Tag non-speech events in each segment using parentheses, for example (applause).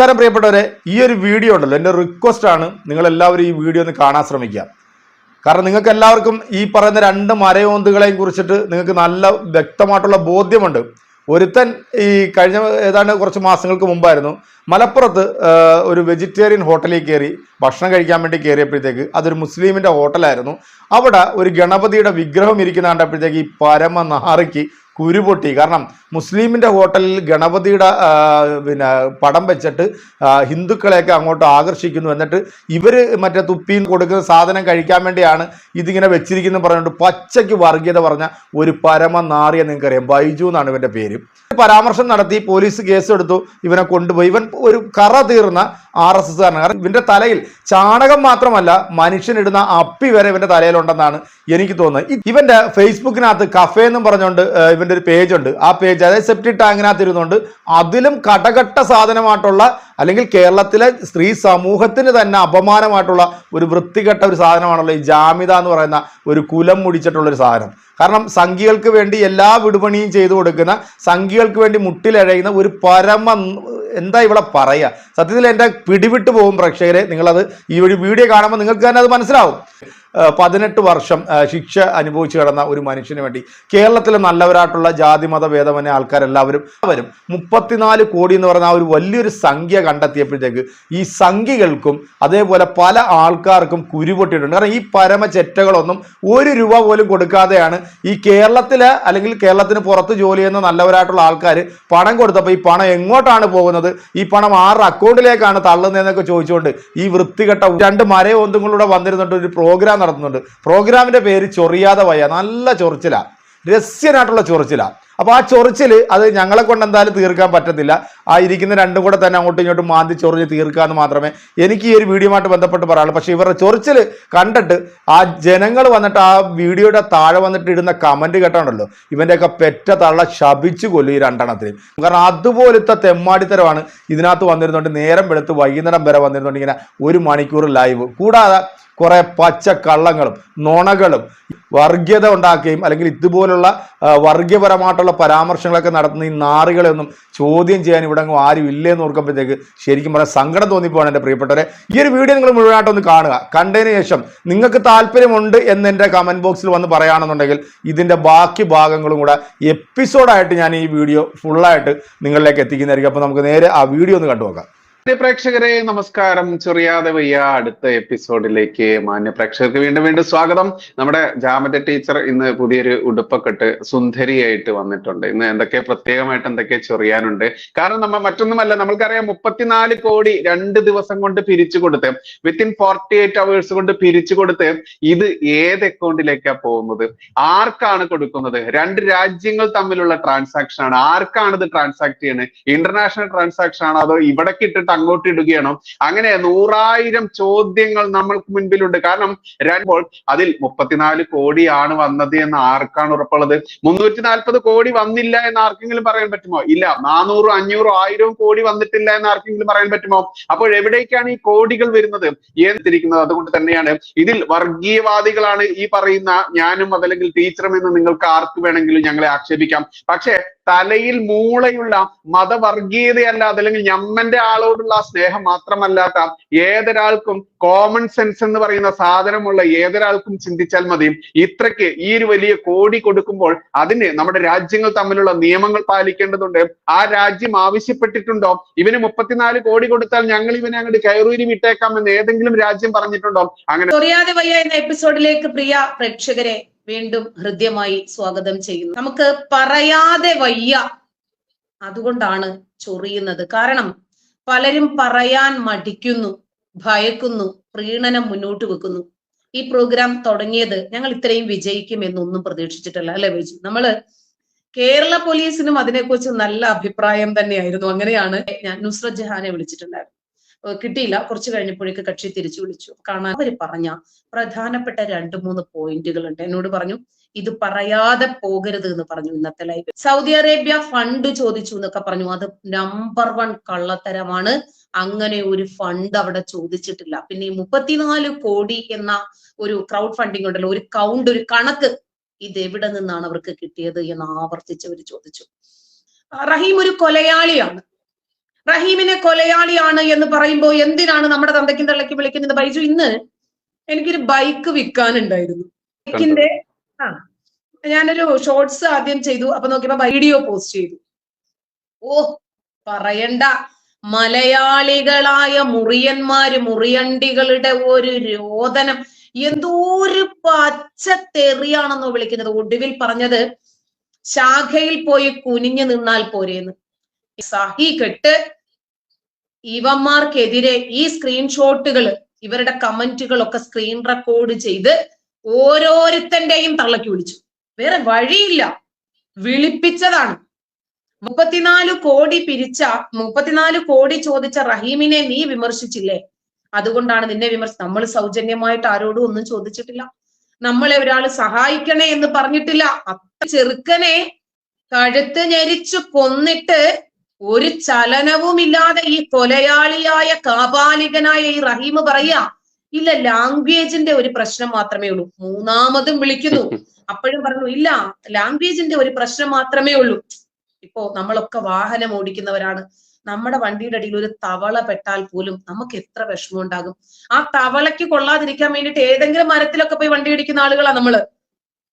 നമസ്കാരം പ്രിയപ്പെട്ടവരെ ഈ ഒരു വീഡിയോ ഉണ്ടല്ലോ. എന്റെ റിക്വസ്റ്റ് ആണ് നിങ്ങൾ എല്ലാവരും ഈ വീഡിയോ ഒന്ന് കാണാൻ ശ്രമിക്കുക. കാരണം നിങ്ങൾക്ക് എല്ലാവർക്കും ഈ പറയുന്ന രണ്ട് മരയോന്തുകളെയും കുറിച്ചിട്ട് നിങ്ങൾക്ക് നല്ല വ്യക്തമായിട്ടുള്ള ബോധ്യമുണ്ട്. ഒരുത്തൻ ഈ കഴിഞ്ഞ ഏതാണ്ട് കുറച്ച് മാസങ്ങൾക്ക് മുമ്പായിരുന്നു മലപ്പുറത്ത് ഒരു വെജിറ്റേറിയൻ ഹോട്ടലിൽ കയറി ഭക്ഷണം കഴിക്കാൻ വേണ്ടി കയറിയപ്പോഴത്തേക്ക് അതൊരു മുസ്ലിമിന്റെ ഹോട്ടലായിരുന്നു. അവിടെ ഒരു ഗണപതിയുടെ വിഗ്രഹം ഇരിക്കുന്ന കണ്ടപ്പോഴത്തേക്ക് ഈ പരമ നാറിക്ക് കുരുപൊട്ടി. കാരണം മുസ്ലിമിന്റെ ഹോട്ടലിൽ ഗണപതിയുടെ പിന്നെ പടം വെച്ചിട്ട് ഹിന്ദുക്കളെയൊക്കെ അങ്ങോട്ട് ആകർഷിക്കുന്നു. എന്നിട്ട് ഇവർ മറ്റേ തുപ്പിയും കൊടുക്കുന്ന സാധനം കഴിക്കാൻ വേണ്ടിയാണ് ഇതിങ്ങനെ വെച്ചിരിക്കുന്നു പറഞ്ഞുകൊണ്ട് പച്ചയ്ക്ക് വർഗീയത പറഞ്ഞ ഒരു പരമനാറിയ നിങ്ങൾക്കറിയാം. ബൈജു എന്നാണ് ഇവന്റെ പേര്. പരാമർശം നടത്തി പോലീസ് കേസെടുത്തു ഇവനെ കൊണ്ടുപോയി. ഇവൻ ഒരു കറ തീർന്ന ആർ എസ് എസ് കാരണം ഇവന്റെ തലയിൽ ചാണകം മാത്രമല്ല മനുഷ്യനിടുന്ന അപ്പി വരെ ഇവന്റെ തലയിലുണ്ടെന്നാണ് എനിക്ക് തോന്നുന്നത്. ഇവന്റെ ഫേസ്ബുക്കിനകത്ത് കഫേ എന്നും പറഞ്ഞുകൊണ്ട് ഇവന്റെ ഒരു പേജുണ്ട്. ആ പേജ് അതായത് സെപ്റ്റി ടാങ്കിനകത്ത് ഇരുന്നുകൊണ്ട് അതിലും കടകട്ട സാധനമായിട്ടുള്ള അല്ലെങ്കിൽ കേരളത്തിലെ സ്ത്രീ സമൂഹത്തിന് തന്നെ അപമാനമായിട്ടുള്ള ഒരു വൃത്തികെട്ട ഒരു സാധനമാണല്ലോ ഈ ജാമിത എന്ന് പറയുന്ന ഒരു കുലം മുടിച്ചിട്ടുള്ള ഒരു സാധനം. കാരണം സംഖ്യകൾക്ക് വേണ്ടി എല്ലാ വിടുപണിയും ചെയ്തു കൊടുക്കുന്ന സംഖ്യകൾക്ക് വേണ്ടി മുട്ടിലഴയുന്ന ഒരു പരമ എന്താ ഇവിടെ പറയുക? സത്യത്തിൽ എന്റെ പിടിവിട്ട് പോകും പ്രേക്ഷകരെ നിങ്ങളത് ഈ ഒരു വീഡിയോ കാണുമ്പോൾ നിങ്ങൾക്ക് തന്നെ അത് മനസ്സിലാവും. പതിനെട്ട് വർഷം ശിക്ഷ അനുഭവിച്ചു കിടന്ന ഒരു മനുഷ്യന് വേണ്ടി കേരളത്തിലെ നല്ലവരായിട്ടുള്ള ജാതി മത ഭേദമന്യ ആൾക്കാരെല്ലാവരും അവരും മുപ്പത്തിനാല് കോടി എന്ന് ആ ഒരു വലിയൊരു സംഖ്യ കണ്ടെത്തിയപ്പോഴത്തേക്ക് ഈ സംഖ്യകൾക്കും അതേപോലെ പല ആൾക്കാർക്കും കുരുപൊട്ടിയിട്ടുണ്ട്. കാരണം ഈ പരമചെറ്റകളൊന്നും ഒരു രൂപ പോലും കൊടുക്കാതെയാണ് ഈ കേരളത്തിലെ അല്ലെങ്കിൽ കേരളത്തിന് പുറത്ത് ജോലി ചെയ്യുന്ന നല്ലവരായിട്ടുള്ള ആൾക്കാർ പണം കൊടുത്തപ്പോൾ ഈ പണം എങ്ങോട്ടാണ് പോകുന്നത്? ഈ പണം ആരുടെ അക്കൗണ്ടിലേക്കാണ് തള്ളുന്നതെന്നൊക്കെ ചോദിച്ചുകൊണ്ട് ഈ വൃത്തികെട്ട രണ്ട് മരയൊന്തുങ്ങളുടെ വന്നിരുന്നിട്ട് ഒരു പ്രോഗ്രാം നടത്തുന്നുണ്ട്. പ്രോഗ്രാമിന്റെ പേര് ചൊറിയാതെ വയ്യ. നല്ല ചൊറിച്ചിലാണ് രസ്യനായിട്ടുള്ള ചൊറിച്ചിലാണ് അപ്പോൾ ആ ചൊറിച്ചിൽ അത് ഞങ്ങളെ കൊണ്ട് എന്തായാലും തീർക്കാൻ പറ്റത്തില്ല. ആ ഇരിക്കുന്ന രണ്ടും കൂടെ തന്നെ അങ്ങോട്ടും ഇങ്ങോട്ടും മാന്തി ചൊറിഞ്ഞ് തീർക്കാന്ന് മാത്രമേ എനിക്ക് ഈ ഒരു വീഡിയോയുമായിട്ട് ബന്ധപ്പെട്ട് പറയാനുള്ളൂ. പക്ഷേ ഇവരുടെ ചൊറിച്ചിൽ കണ്ടിട്ട് ആ ജനങ്ങൾ വന്നിട്ട് ആ വീഡിയോയുടെ താഴെ വന്നിട്ട് ഇടുന്ന കമന്റ് കേട്ടാണല്ലോ? ഇവന്റെയൊക്കെ പെറ്റ തള്ള ശപിച്ചു കൊല്ലും ഈ രണ്ടെണ്ണത്തിനും കാരണം അതുപോലത്തെ തെമ്മാടിത്തരമാണ് ഇതിനകത്ത് വന്നിരുന്നുണ്ട് നേരം വെളുത്ത് വൈകുന്നേരം വരെ വന്നിരുന്നുണ്ട് ഇങ്ങനെ ഒരു മണിക്കൂർ ലൈവ് കൂടാതെ കുറെ പച്ച കള്ളങ്ങളും നുണകളും വർഗീയത ഉണ്ടാക്കുകയും അല്ലെങ്കിൽ ഇതുപോലുള്ള വർഗീയപരമായിട്ടുള്ള പരാമർശങ്ങളൊക്കെ നടത്തുന്ന ഈ നാറുകളെ ഒന്നും ചോദ്യം ചെയ്യാൻ ഇവിടെ അങ്ങ് ആരും ഇല്ലേന്ന് ഓർക്കുമ്പോഴത്തേക്ക് ശരിക്കും പറയാൻ സങ്കടം തോന്നിപ്പോവാണ് എന്റെ പ്രിയപ്പെട്ടവരെ. ഈ ഒരു വീഡിയോ നിങ്ങൾ മുഴുവനായിട്ടൊന്ന് കാണുക. കണ്ടതിന് ശേഷം നിങ്ങൾക്ക് താല്പര്യമുണ്ട് എന്ന് എന്റെ കമന്റ് ബോക്സിൽ വന്ന് പറയുകയാണെന്നുണ്ടെങ്കിൽ ഇതിന്റെ ബാക്കി ഭാഗങ്ങളും കൂടെ എപ്പിസോഡായിട്ട് ഞാൻ ഈ വീഡിയോ ഫുള്ളായിട്ട് നിങ്ങളിലേക്ക് എത്തിക്കുന്നതായിരിക്കും. അപ്പോൾ നമുക്ക് നേരെ ആ വീഡിയോ ഒന്ന് കണ്ടു നോക്കാം പ്രേക്ഷകരെ നമസ്കാരം. ചെറിയാതെ വയ്യ അടുത്ത എപ്പിസോഡിലേക്ക് മാന്യ പ്രേക്ഷകർക്ക് വീണ്ടും വീണ്ടും സ്വാഗതം. നമ്മുടെ ജാമത ടീച്ചർ ഇന്ന് പുതിയൊരു ഉടുപ്പൊക്കെ ഇട്ട് സുന്ദരിയായിട്ട് വന്നിട്ടുണ്ട്. ഇന്ന് എന്തൊക്കെ പ്രത്യേകമായിട്ട് എന്തൊക്കെ ചൊറിയാനുണ്ട്. കാരണം നമ്മൾ മറ്റൊന്നുമല്ല നമ്മൾക്കറിയാം മുപ്പത്തിനാല് കോടി രണ്ട് ദിവസം കൊണ്ട് പിരിച്ചു കൊടുത്ത് വിത്തിൻ ഫോർട്ടി എയ്റ്റ് അവേഴ്സ് കൊണ്ട് പിരിച്ചു കൊടുത്ത് ഇത് ഏത് അക്കൗണ്ടിലേക്കാ പോകുന്നത്? ആർക്കാണ് കൊടുക്കുന്നത്? രണ്ട് രാജ്യങ്ങൾ തമ്മിലുള്ള ട്രാൻസാക്ഷൻ ആണ്. ആർക്കാണ് ഇത് ട്രാൻസാക്ട് ചെയ്യുന്നത് ഇന്റർനാഷണൽ ട്രാൻസാക്ഷൻ ആണോ? അതോ ഇവിടെ ഇട്ടിട്ട് അങ്ങോട്ട് അങ്ങനെ നൂറായിരം ചോദ്യങ്ങൾ നമ്മൾക്ക് മുൻപിലുണ്ട്. കാരണം രണ്ടപ്പോൾ അതിൽ മുപ്പത്തിനാല് കോടിയാണ് വന്നത് എന്ന് ആർക്കാണ് ഉറപ്പുള്ളത്? മുന്നൂറ്റി നാൽപ്പത് കോടി വന്നില്ല എന്ന് ആർക്കെങ്കിലും പറയാൻ പറ്റുമോ? ഇല്ല. നാനൂറും അഞ്ഞൂറും ആയിരവും കോടി വന്നിട്ടില്ല എന്ന് ആർക്കെങ്കിലും പറയാൻ പറ്റുമോ? അപ്പോൾ എവിടേക്കാണ് ഈ കോടികൾ വരുന്നത്? എന്തിരിക്കുന്നത് അതുകൊണ്ട് തന്നെയാണ്. ഇതിൽ വർഗീയവാദികളാണ് ഈ പറയുന്ന ഞാനും അതല്ലെങ്കിൽ ടീച്ചറും എന്ന് നിങ്ങൾക്ക് ആർക്ക് വേണമെങ്കിലും ഞങ്ങളെ ആക്ഷേപിക്കാം. പക്ഷേ തലയിൽ മൂളയുള്ള മതവർഗീയതയല്ല അതല്ലെങ്കിൽ ഞമ്മന്റെ ആളോടുള്ള ആ സ്നേഹം മാത്രമല്ലാത്ത ഏതൊരാൾക്കും കോമൺ സെൻസ് എന്ന് പറയുന്ന സാധനമുള്ള ഏതൊരാൾക്കും ചിന്തിച്ചാൽ മതി. ഇത്രയ്ക്ക് ഈ ഒരു വലിയ കോടി കൊടുക്കുമ്പോൾ അതിന് നമ്മുടെ രാജ്യങ്ങൾ തമ്മിലുള്ള നിയമങ്ങൾ പാലിക്കേണ്ടതുണ്ട്. ആ രാജ്യം ആവശ്യപ്പെട്ടിട്ടുണ്ടോ? ഇവന് മുപ്പത്തിനാല് കോടി കൊടുത്താൽ ഞങ്ങൾ ഇവനെ അങ്ങോട്ട് കയറൂരി വിട്ടേക്കാം എന്ന് ഏതെങ്കിലും രാജ്യം പറഞ്ഞിട്ടുണ്ടോ? അങ്ങനെ അറിയാതെ വയ്യ എന്ന എപ്പിസോഡിലേക്ക് പ്രിയ പ്രേക്ഷകരെ വീണ്ടും ഹൃദ്യമായി സ്വാഗതം ചെയ്യുന്നു. നമുക്ക് പറയാതെ വയ്യ അതുകൊണ്ടാണ് ചൊറിയുന്നത്. കാരണം പലരും പറയാൻ മടിക്കുന്നു ഭയക്കുന്നു പ്രീണനം മുന്നോട്ട് വെക്കുന്നു. ഈ പ്രോഗ്രാം തുടങ്ങിയത് ഞങ്ങൾ ഇത്രയും വിജയിക്കും എന്നൊന്നും പ്രതീക്ഷിച്ചിട്ടില്ല അല്ലെ വിജു നമ്മൾ കേരള പോലീസിനും അതിനെക്കുറിച്ച് നല്ല അഭിപ്രായം തന്നെയായിരുന്നു. അങ്ങനെയാണ് ഞാൻ നുസ്രത് ജഹാനെ വിളിച്ചിട്ടുണ്ടായിരുന്നു കിട്ടിയില്ല. കുറച്ച് കഴിഞ്ഞപ്പോഴേക്ക് കക്ഷി തിരിച്ചു വിളിച്ചു. കാണാൻ അവർ പറഞ്ഞ പ്രധാനപ്പെട്ട രണ്ട് മൂന്ന് പോയിന്റുകൾ ഉണ്ട് എന്നോട് പറഞ്ഞു ഇത് പറയാതെ പോകരുത് എന്ന് പറഞ്ഞു ഇന്നത്തെ ലൈവ് സൗദി അറേബ്യ ഫണ്ട് ചോദിച്ചു എന്നൊക്കെ പറഞ്ഞു. അത് നമ്പർ വൺ കള്ളത്തരമാണ്. അങ്ങനെ ഒരു ഫണ്ട് അവിടെ ചോദിച്ചിട്ടില്ല. പിന്നെ ഈ മുപ്പത്തിനാല് കോടി എന്ന ഒരു ക്രൗഡ് ഫണ്ടിങ് ഉണ്ടല്ലോ ഒരു കൗണ്ട് ഒരു കണക്ക് ഇത് എവിടെ നിന്നാണ് അവർക്ക് കിട്ടിയത് എന്ന് ആവർത്തിച്ച് അവർ ചോദിച്ചു. റഹീം ഒരു കൊലയാളിയാണ്. റഹീമിനെ കൊലയാളിയാണ് എന്ന് പറയുമ്പോൾ എന്തിനാണ് നമ്മുടെ തന്തയ്ക്കും തള്ളയ്ക്കും വിളിക്കുന്നത്? ബൈജു ഇന്ന് എനിക്കൊരു ബൈക്ക് വിൽക്കാനുണ്ടായിരുന്നു. ബൈക്കിന്റെ ആ. ഞാനൊരു ഷോർട്സ് ആദ്യം ചെയ്തു. അപ്പൊ നോക്കിയപ്പോ വീഡിയോ പോസ്റ്റ് ചെയ്തു. ഓ പറയണ്ട. മലയാളികളായ മുറിയന്മാര് മുറിയണ്ടികളുടെ ഒരു രോദനം. എന്തോ ഒരു പച്ച തെറിയാണെന്നോ വിളിക്കുന്നത്. ഒടുവിൽ പറഞ്ഞത് ശാഖയിൽ പോയി കുനിഞ്ഞു നിന്നാൽ പോരേന്ന്. സഹി കെട്ട് ഇവന്മാർക്കെതിരെ ഈ സ്ക്രീൻഷോട്ടുകൾ ഇവരുടെ കമന്റുകളൊക്കെ സ്ക്രീൻ റെക്കോർഡ് ചെയ്ത് ഓരോരുത്തന്റെയും തള്ളക്കി വിളിച്ചു. വേറെ വഴിയില്ല. വിളിപ്പിച്ചതാണ്. മുപ്പത്തിനാല് കോടി പിരിച്ച മുപ്പത്തിനാല് കോടി ചോദിച്ച റഹീമിനെ നീ വിമർശിച്ചില്ലേ? അതുകൊണ്ടാണ് നിന്നെ വിമർശ നമ്മൾ സൗജന്യമായിട്ട് ആരോടും ഒന്നും ചോദിച്ചിട്ടില്ല. നമ്മളെ ഒരാൾ സഹായിക്കണേ എന്ന് പറഞ്ഞിട്ടില്ല. അത്ര ചെറുക്കനെ കഴുത്ത് ഞെരിച്ചു കൊന്നിട്ട് ഒരു ചലനവുമില്ലാതെ ഈ കൊലയാളിയായ കാപാലികനായ ഈ റഹീം പറയാ ഇല്ല ലാംഗ്വേജിന്റെ ഒരു പ്രശ്നം മാത്രമേ ഉള്ളൂ. മൂന്നാമതും വിളിക്കുന്നു. (laughs) അപ്പോഴും പറഞ്ഞു ഇല്ല ലാംഗ്വേജിന്റെ ഒരു പ്രശ്നം മാത്രമേ ഉള്ളൂ. ഇപ്പോ നമ്മളൊക്കെ വാഹനം ഓടിക്കുന്നവരാണ്. നമ്മുടെ വണ്ടിയുടെ അടിയിൽ ഒരു തവള പെട്ടാൽ പോലും നമുക്ക് എത്ര വിഷമം ഉണ്ടാകും ആ തവളയ്ക്ക് കൊള്ളാതിരിക്കാൻ വേണ്ടിയിട്ട് ഏതെങ്കിലും മരത്തിലൊക്കെ പോയി വണ്ടി ഇടിക്കുന്ന ആളുകളാ നമ്മൾ.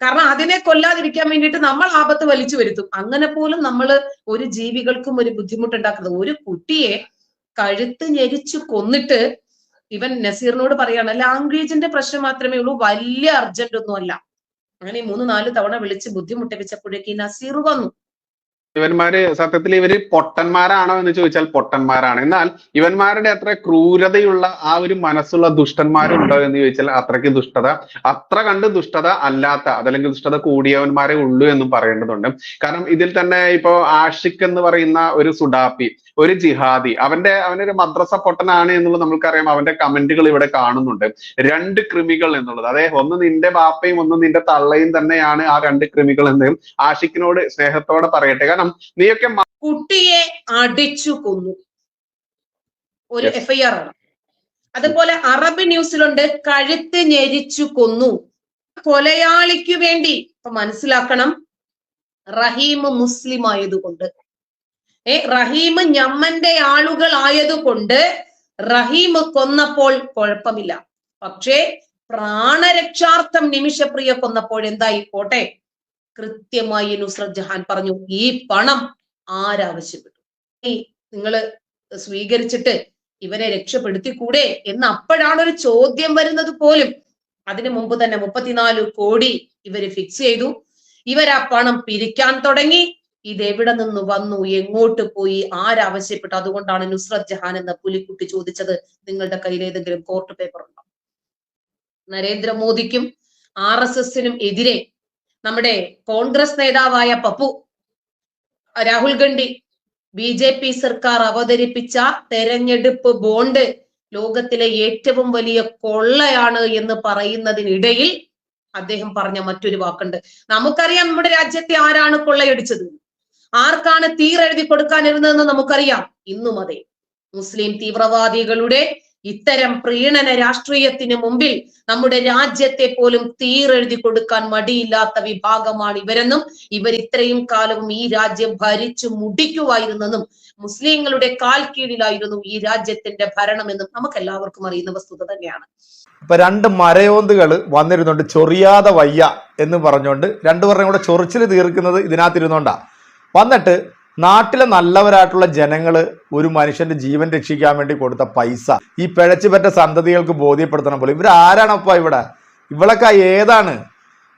കാരണം അതിനെ കൊല്ലാതിരിക്കാൻ വേണ്ടിയിട്ട് നമ്മൾ ആപത്ത് വലിച്ചു വരുത്തും. അങ്ങനെ പോലും നമ്മൾ ഒരു ജീവികൾക്കും ഒരു ബുദ്ധിമുട്ടുണ്ടാക്കുന്നത് ഒരു കുട്ടിയെ കഴുത്ത് ഞെരിച്ചു കൊന്നിട്ട് ഇവൻ നസീറിനോട് പറയാണ് ലാംഗ്വേജിന്റെ പ്രശ്നം മാത്രമേ ഉള്ളൂ വലിയ അർജന്റ് ഒന്നും അല്ല അങ്ങനെ മൂന്ന് നാല് തവണ വിളിച്ച് ബുദ്ധിമുട്ടിപ്പിച്ചപ്പോഴേക്ക് നസീർ വന്നു. ഇവന്മാര് സത്യത്തിൽ ഇവർ പൊട്ടന്മാരാണോ എന്ന് ചോദിച്ചാൽ പൊട്ടന്മാരാണ്. എന്നാൽ ഇവന്മാരുടെ അത്ര ക്രൂരതയുള്ള ആ ഒരു മനസ്സുള്ള ദുഷ്ടന്മാരുണ്ടോ എന്ന് ചോദിച്ചാൽ അത്രയ്ക്ക് ദുഷ്ടത അത്ര കണ്ട് ദുഷ്ടത അല്ലാത്ത അതല്ലെങ്കിൽ ദുഷ്ടത കൂടിയവന്മാരെ ഉള്ളൂ എന്നും പറയേണ്ടതുണ്ട്. കാരണം ഇതിൽ തന്നെ ഇപ്പോ ആഷിഖ് എന്ന് പറയുന്ന ഒരു സുഡാപ്പി ഒരു ജിഹാദി അവന്റെ അവനൊരു മദ്രസ പൊട്ടനാണ് എന്നുള്ളത് നമ്മൾക്കറിയാം. അവന്റെ കമന്റുകൾ ഇവിടെ കാണുന്നുണ്ട്. രണ്ട് കൃമികൾ എന്നുള്ളത്. അതെ ഒന്ന് നിന്റെ ബാപ്പയും ഒന്ന് നിന്റെ തള്ളയും തന്നെയാണ് ആ രണ്ട് കൃമികൾ എന്ന് ആഷിഖിനോട് സ്നേഹത്തോടെ പറയട്ടെ. കാരണം നീയൊക്കെ കുട്ടിയെ അടിച്ചു കൊന്നു. ഒരു. എഫ്ഐആർ ആണ്. അതുപോലെ അറബ് ന്യൂസിലുണ്ട് കഴുത്ത് ഞെരിച്ചു കൊന്നു. കൊലയാളിക്ക് വേണ്ടി. ഇപ്പൊ മനസ്സിലാക്കണം റഹീം മുസ്ലിം ആയതുകൊണ്ട് ഏ റഹീം ഞമ്മന്റെ ആളുകൾ ആയതുകൊണ്ട് റഹീം കൊന്നപ്പോൾ കുഴപ്പമില്ല. പക്ഷേ പ്രാണരക്ഷാർത്ഥം നിമിഷപ്രിയ കൊന്നപ്പോൾ എന്തായി? പോട്ടെ. കൃത്യമായി നുസ്രത് ജഹാൻ പറഞ്ഞു ഈ പണം ആരാവശ്യപ്പെട്ടു? ഈ നിങ്ങൾ സ്വീകരിച്ചിട്ട് ഇവരെ രക്ഷപ്പെടുത്തിക്കൂടെ? എന്ന് അപ്പോഴാണ് ഒരു ചോദ്യം വരുന്നത് പോലും. അതിനു മുമ്പ് തന്നെ മുപ്പത്തിനാല് കോടി ഇവർ ഫിക്സ് ചെയ്തു. ഇവർ ആ പണം പിരിക്കാൻ തുടങ്ങി. ഇത് എവിടെ നിന്ന് വന്നു? എങ്ങോട്ട് പോയി? ആരാവശ്യപ്പെട്ടു? അതുകൊണ്ടാണ് നുസ്രത് ജഹാൻ എന്ന പുലിക്കുട്ടി ചോദിച്ചത്. നിങ്ങളുടെ കയ്യിൽ ഏതെങ്കിലും കോർട്ട് പേപ്പർ ഉണ്ടോ? നരേന്ദ്രമോദിക്കും ആർ എസ് എസിനും എതിരെ നമ്മുടെ കോൺഗ്രസ് നേതാവായ Pappu Rahul Gandhi B J P സർക്കാർ അവതരിപ്പിച്ച തെരഞ്ഞെടുപ്പ് ബോണ്ട് ലോകത്തിലെ ഏറ്റവും വലിയ കൊള്ളയാണ് എന്ന് പറയുന്നതിനിടയിൽ അദ്ദേഹം പറഞ്ഞ മറ്റൊരു വാക്കുണ്ട്. നമുക്കറിയാം നമ്മുടെ രാജ്യത്തെ ആരാണ് കൊള്ളയടിച്ചത്. ആർക്കാണ് തീരെഴുതി കൊടുക്കാനിരുന്നതെന്ന് നമുക്കറിയാം. ഇന്നും അതെ. മുസ്ലിം തീവ്രവാദികളുടെ ഇത്തരം പ്രീണന രാഷ്ട്രീയത്തിന് മുമ്പിൽ നമ്മുടെ രാജ്യത്തെ പോലും തീരെഴുതി കൊടുക്കാൻ മടിയില്ലാത്ത വിഭാഗമാണ് ഇവരെന്നും ഇവർ ഇത്രയും കാലവും ഈ രാജ്യം ഭരിച്ചു മുടിക്കുമായിരുന്നെന്നും മുസ്ലിങ്ങളുടെ കാൽ കീഴിലായിരുന്നു ഈ രാജ്യത്തിന്റെ ഭരണമെന്നും നമുക്ക് എല്ലാവർക്കും അറിയുന്ന വസ്തുത തന്നെയാണ്. ഇപ്പൊ രണ്ട് മരയോന്തുകൾ വന്നിരുന്നുണ്ട് ചൊറിയാതെ വയ്യ എന്ന് പറഞ്ഞുകൊണ്ട് രണ്ടുപേരുടെയും കൂടെ ചൊറിച്ചിൽ തീർക്കുന്നത് ഇതിനകത്തിരുന്നോണ്ടാ. വന്നിട്ട് നാട്ടിലെ നല്ലവരായിട്ടുള്ള ജനങ്ങൾ ഒരു മനുഷ്യന്റെ ജീവൻ രക്ഷിക്കാൻ വേണ്ടി കൊടുത്ത പൈസ. ഈ പിഴച്ചുപറ്റ സന്തതികൾക്ക് ബോധ്യപ്പെടുത്തണം പോലെ. ഇവർ ആരാണപ്പ ഇവിടെ? ഇവളൊക്കെ ഏതാണ്?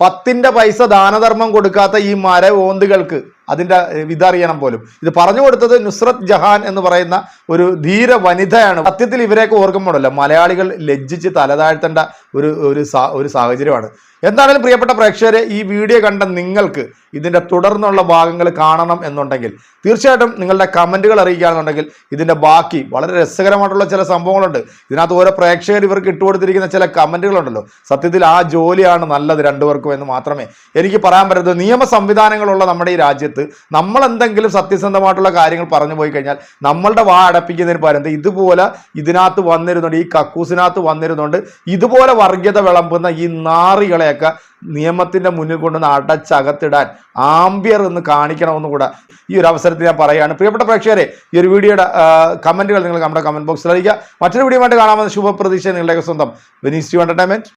പത്തിന്റെ പൈസ ദാനധർമ്മം കൊടുക്കാത്ത ഈ മര ഓന്തുകൾക്ക് അതിന്റെ ഏർ, ഇതറിയണം പോലും. ഇത് പറഞ്ഞു കൊടുത്തത് നുസ്രത് ജഹാൻ എന്ന് പറയുന്ന ഒരു ധീര വനിതയാണ്. സത്യത്തിൽ ഇവരെയൊക്കെ ഓർക്കുമ്പോഴല്ലോ മലയാളികൾ ലജ്ജിച്ച് തലതാഴ്ത്തേണ്ട ഒരു ഒരു ഒരു സാഹചര്യമാണ്. എന്താണെങ്കിലും പ്രിയപ്പെട്ട പ്രേക്ഷകരെ ഈ വീഡിയോ കണ്ട നിങ്ങൾക്ക് ഇതിന്റെ തുടർന്നുള്ള ഭാഗങ്ങൾ കാണണം എന്നുണ്ടെങ്കിൽ തീർച്ചയായിട്ടും നിങ്ങളുടെ കമന്റുകൾ അറിയിക്കുകയാണെന്നുണ്ടെങ്കിൽ ഇതിന്റെ ബാക്കി വളരെ രസകരമായിട്ടുള്ള ചില സംഭവങ്ങളുണ്ട്. ഇതിനകത്ത് ഓരോ പ്രേക്ഷകർ ഇവർക്ക് ഇട്ടുകൊടുത്തിരിക്കുന്ന ചില കമന്റുകളുണ്ടല്ലോ സത്യത്തിൽ ആ ജോലിയാണ് നല്ലത് രണ്ടുപേർക്കും എന്ന് മാത്രമേ എനിക്ക് പറയാൻ പറ്റുന്നത് നിയമ സംവിധാനങ്ങളുള്ള നമ്മുടെ ഈ രാജ്യത്ത് സമയത്ത് നമ്മൾ എന്തെങ്കിലും സത്യസന്ധമായിട്ടുള്ള കാര്യങ്ങൾ പറഞ്ഞു പോയി കഴിഞ്ഞാൽ നമ്മളുടെ വാ അടപ്പിക്കുന്നതിന് പകരം ഇതുപോലെ ഇതിനകത്ത് വന്നിരുന്നുണ്ട് ഈ കക്കൂസിനകത്ത് വന്നിരുന്നുണ്ട് ഇതുപോലെ വർഗീയത വിളമ്പുന്ന ഈ നാറികളെയൊക്കെ നിയമത്തിന്റെ മുന്നിൽ കൊണ്ടുവന്ന് അടച്ചകത്തിടാൻ ആംബിയർ എന്ന് കാണിക്കണമെന്ന് കൂടെ ഈ ഒരു അവസരത്തിൽ ഞാൻ പറയുകയാണ്. പ്രിയപ്പെട്ട പ്രേക്ഷകരെ ഈ ഒരു വീഡിയോയുടെ കമന്റുകൾ നിങ്ങൾ നമ്മുടെ കമന്റ് ബോക്സിൽ അറിയിക്കുക. മറ്റൊരു വീഡിയോ ആയിട്ട് കാണാമെന്ന് ശുഭപ്രതീക്ഷ. നിങ്ങളുടെ സ്വന്തം വിനീസ് ടു എന്റർടൈൻമെന്റ്